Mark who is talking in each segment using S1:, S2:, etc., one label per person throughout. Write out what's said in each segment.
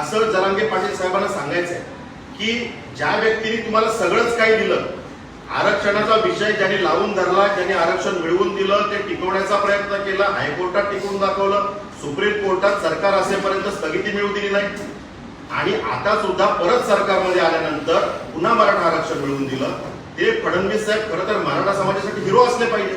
S1: असं जलांगे पाटील साहेबांना सांगायचं आहे की ज्या व्यक्तीने तुम्हाला सगळंच काही दिलं आरक्षणाचा विषय ज्यांनी लावून धरला ज्यांनी आरक्षण मिळवून दिलं ते टिकवण्याचा प्रयत्न केला हायकोर्टात टिकवून दाखवलं सुप्रीम कोर्टात सरकार असेपर्यंत स्थगिती मिळू दिली नाही. आणि आता सुद्धा परत सरकारमध्ये आल्यानंतर पुन्हा मराठा आरक्षण मिळवून दिलं. ते फडणवीस साहेब खरं तर मराठा समाजासाठी हिरो असले पाहिजे.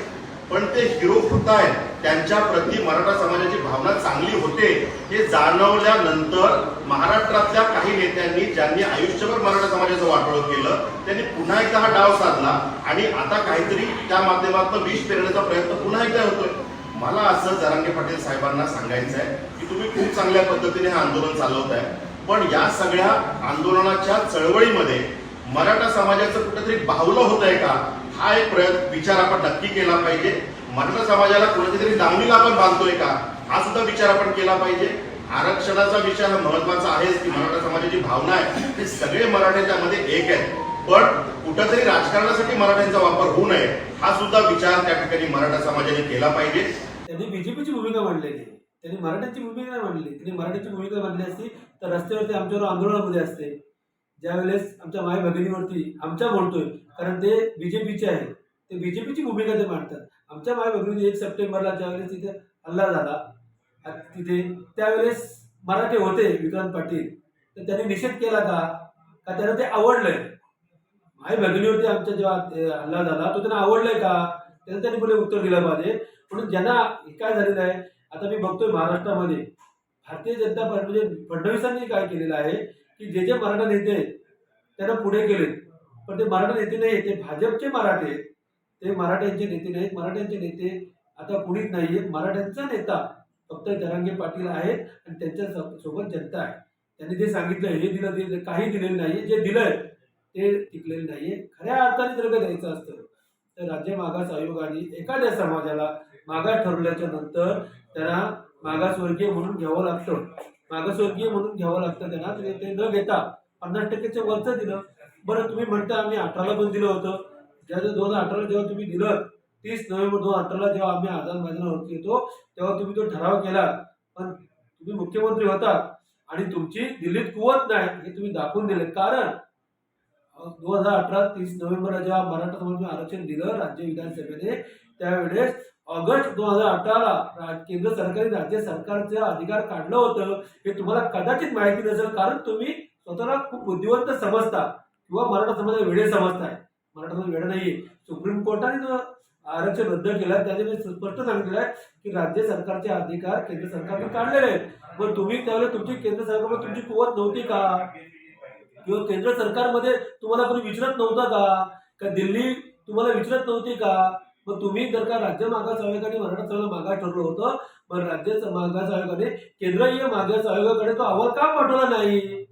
S1: पण ते हिरो होत आहेत? त्यांच्या प्रती मराठा समाजाची भावना चांगली होते हे जाणवल्यानंतर महाराष्ट्रातल्या काही नेत्यांनी ज्यांनी आयुष्यभर मराठा समाजाचं वाटोळ केलं त्यांनी पुन्हा एकदा हा डाव साधला आणि आता काहीतरी त्या माध्यमातून विष पेरण्याचा प्रयत्न पुन्हा एकदा होतोय. मला असं जरांगे पाटील साहेबांना सांगायचं आहे की तुम्ही खूप चांगल्या पद्धतीने हे आंदोलन चालवताय पण या सगळ्या आंदोलनाच्या चळवळीमध्ये मराठा समाजाचं कुठेतरी बाहुलं होत आहे का? हा एक प्रयत्न विचार आपण नक्की केला पाहिजे. मराठा समाजाला कुठेतरी दावणीला आपण बांधतोय का? हा सुद्धा विचार आपण केला पाहिजे. आरक्षणाचा विचार हा महत्त्वाचा आहेच की मराठा समाजाची भावना आहे. ते सगळे मराठे त्यामध्ये एक आहेत. पण कुठंतरी राजकारणासाठी मराठ्यांचा वापर होऊ नये हा सुद्धा विचार त्या ठिकाणी मराठा समाजाने केला पाहिजे.
S2: त्यांनी बीजेपीची भूमिका मांडलेली आहे. त्यांनी मराठ्यांची भूमिका नाही मांडली. त्यांनी मराठ्यांची भूमिका मांडली असती तर रस्त्यावरती आमच्यावर आंदोलनामध्ये असते. ज्यावेळेस आमच्या माय भगिनीवरती आमच्या बोलतोय कारण ते बीजेपीचे आहेत. ते बीजेपीची भूमिका ते मांडतात. आमच्या माय भगिनी एक सप्टेंबरला ज्यावेळेस तिथे हल्ला झाला तिथे त्यावेळेस मराठे होते विक्रांत पाटील. तर त्यांनी निषेध केला का? का त्यांना ते आवडलंय? माय भगिनीवरती आमच्या जेव्हा ते हल्ला झाला तो त्यांना आवडलाय का? त्याचं त्यांनी पुढे उत्तर दिलं पाहिजे. म्हणून ज्यांना काय झालेलं आहे आता मी बघतोय महाराष्ट्रामध्ये भारतीय जनता पार्टी म्हणजे फडणवीसांनी काय केलेलं आहे की जे जे मराठा नेते आहेत त्यांना पुढे केलेत. पण ते मराठा नेते नाही ते भाजपचे मराठे आहेत. ते मराठ्यांचे नेते नाहीत. मराठ्यांचे नेते आता कुणीच नाही आहेत मराठ्यांचा नेता फक्त जरांगे पाटील आहेत आणि त्यांच्यासोबत जनता आहे. त्यांनी जे सांगितलं हे दिलं ते दिलं, काही दिलेलं नाही जे दिलंय ते टिकलेलं नाहीये. खऱ्या अर्थाने जर का द्यायचं असतं तर राज्य मागास आयोगाने एखाद्या समाजाला मागास ठरवल्याच्या नंतर त्यांना मागासवर्गीय म्हणून घ्यावं लागतं. मागासवर्गीय म्हणून घ्यावं लागतं. त्यांना ते ते न घेता पन्नास टक्क्याच्या वरचं दिलं. बरं तुम्ही म्हणता आम्ही अठराला पण दिलं होतं. ज्या दोन हजार अठराला जेव्हा तुम्ही दिलं तीस नोव्हेंबर दोन हजार अठराला जेव्हा आम्ही आझाद मैदानावरती येतो तेव्हा तुम्ही तो ठराव केला. पण तुम्ही मुख्यमंत्री होता आणि तुमची दिल्लीत कुवत नाही हे तुम्ही दाखवून दिले कारण दोन हजार अठरा तीस नोव्हेंबरला जेव्हा मराठा समाजाला आरक्षण दिलं राज्य विधानसभेने त्यावेळेस ऑगस्ट दोन हजार अठराला केंद्र सरकारने राज्य सरकारचे अधिकार काढलं होतं. हे तुम्हाला कदाचित माहिती नसेल कारण तुम्ही स्वतःला खूप बुद्धिवंत समजता किंवा मराठा समाजाला वेळे समजताय. मराठा वेळ नाही नाहीये. सुप्रीम कोर्टाने जो आरक्षण रद्द केला त्याच्यामध्ये स्पष्ट सांगितलं आहे की राज्य सरकारचे अधिकार केंद्र सरकारने काढलेले आहेत. पण तुम्ही त्यावेळेला तुमची केंद्र सरकारमध्ये तुमची कुवत नव्हती का? किंवा केंद्र सरकारमध्ये तुम्हाला कोणी विचारत नव्हतं का? का दिल्ली तुम्हाला विचारत नव्हती का? मग तुम्ही जर का राज्य मागास आयोगाने मराठा समाजाला मागास ठरलं होतं पण राज्य मागास आयोगाने केंद्रीय मागास आयोगाकडे तो अहवाल का पाठवला नाही?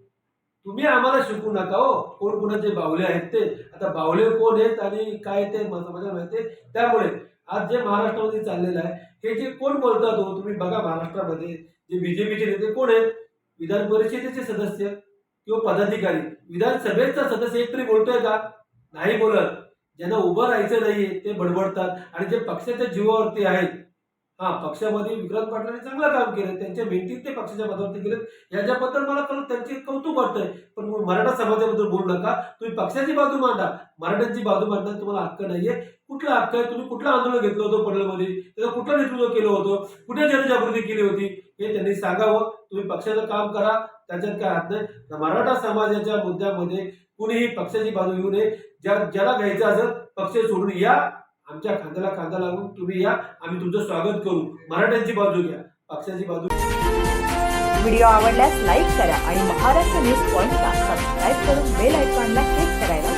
S2: तुम्ही आम्हाला शिकू नका हो. कोण कोणाचे बावले आहेत ते? आता बावले कोण आहेत आणि काय ते माझ्या माहिती आहे? त्यामुळे आज जे महाराष्ट्रामध्ये चाललेलं आहे हे जे कोण बोलतात हो तुम्ही बघा महाराष्ट्रामध्ये. जे बीजेपीचे नेते कोण आहेत? विधान परिषदेचे सदस्य किंवा पदाधिकारी. विधानसभेचा सदस्य एक तरी बोलतोय का? नाही बोलत. ज्यांना उभं राहायचं नाहीये ते बडबडतात. आणि जे पक्षाच्या जीवावरती आहेत हा पक्षामध्ये विक्रांत पाटलांनी चांगलं काम केलं. त्यांच्या मेहनतीत ते पक्षाच्या पदावरती गेलेत. याच्याबद्दल मला कळत त्यांचे कौतुक वाटतंय. पण मराठा समाजाबद्दल बोलू नका. तुम्ही पक्षाची बाजू मांडा. मराठ्यांची बाजू मांडण्यात तुम्हाला हक्क नाहीये. कुठला हक्क आहे? तुम्ही कुठलं आंदोलन घेतलं होतं पडलमध्ये? त्याचं कुठलं नेतृत्व केलं होतं? कुठे जनजागृती केली होती? हे त्यांनी सांगावं. तुम्ही पक्षाचं काम करा. त्याच्यात काय हात नाही मराठा समाजाच्या मुद्द्यामध्ये कुणीही पक्षाची बाजू घेऊ नये. ज्या ज्याला घ्यायचं असेल पक्ष सोडून या. आमच्या खांद्याला खांदा लागून तुम्ही या आम्ही तुमचं स्वागत करू. मराठ्यांची बाजू घ्या पक्षाची बाजू
S3: व्हिडिओ आवडल्यास लाईक करा आणि महाराष्ट्र न्यूज पॉइंटला सबस्क्राईब करून बेल आयकॉनला क्लिक करायला